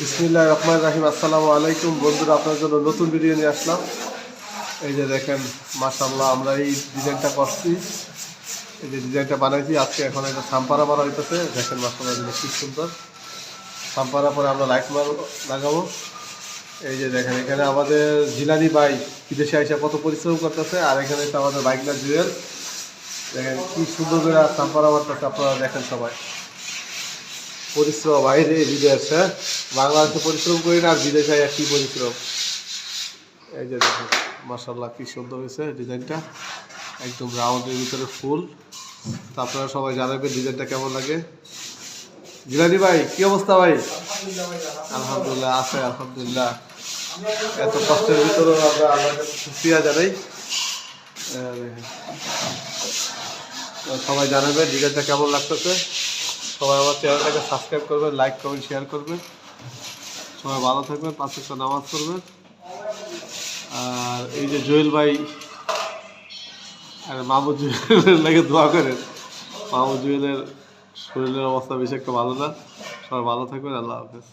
বিসমিল্লাহ রহমান রাহিম। আসসালামু আলাইকুম। বন্ধুরা আপনার জন্য নতুন ভিডিও নিয়ে আসলাম। এই যে দেখেন মাশাল্লাহ আমরা এই ডিজাইনটা করছি। এই যে ডিজাইনটা বানাইছি, আজকে এখন একটা সাম্পারা মারা হইতেছে। দেখেন মাশাল্লাহ এটা খুব সুন্দর। সাম্পারা পরে আমরা লাইট মার, লাগাবো। এই যে দেখেন, এখানে আমাদের জিলানি বাই বিদেশে এসে কত পরিশ্রম করতেছে, আর এখানে আমাদের বাইকনার জুয়েল। দেখেন, কি সুন্দর করে সাম্পারা মারতেছে আপনারা দেখেন সবাই। পরিশ্রম বাইরে বিদেশ হ্যাঁ? বাংলাদেশে পরিশ্রম করি না, আর বিদেশে একই পরিশ্রম। এই যে দেখুন মার্শাল্লাহ কি সুন্দর হয়েছে ডিজাইনটা। একদম রাউন্ডের ভিতরে ফুল। তো আপনারা সবাই জানাবেন ডিজাইনটা কেমন লাগে। জিলানি ভাই, কি অবস্থা ভাই? আলহামদুলিল্লাহ, আছে, আলহামদুলিল্লাহ। এত কষ্টের ভিতরেও আমরা জানাই। সবাই জানাবেন ডিজাইনটা কেমন লাগতেছে। সবাই আমার চ্যানেলটাকে সাবস্ক্রাইব করবেন লাইক করবেন শেয়ার করবেন। সবাই ভালো থাকবেন পাঁচ একটা নামাজ করবেন আর এই যে জুয়েল ভাই, আর মামু জুয়েলের লাগে দোয়া করেন। মামু জুয়েলের শরীরের অবস্থা বেশি একটা ভালো না। সবাই ভালো থাকবেন, আল্লাহ হাফেজ।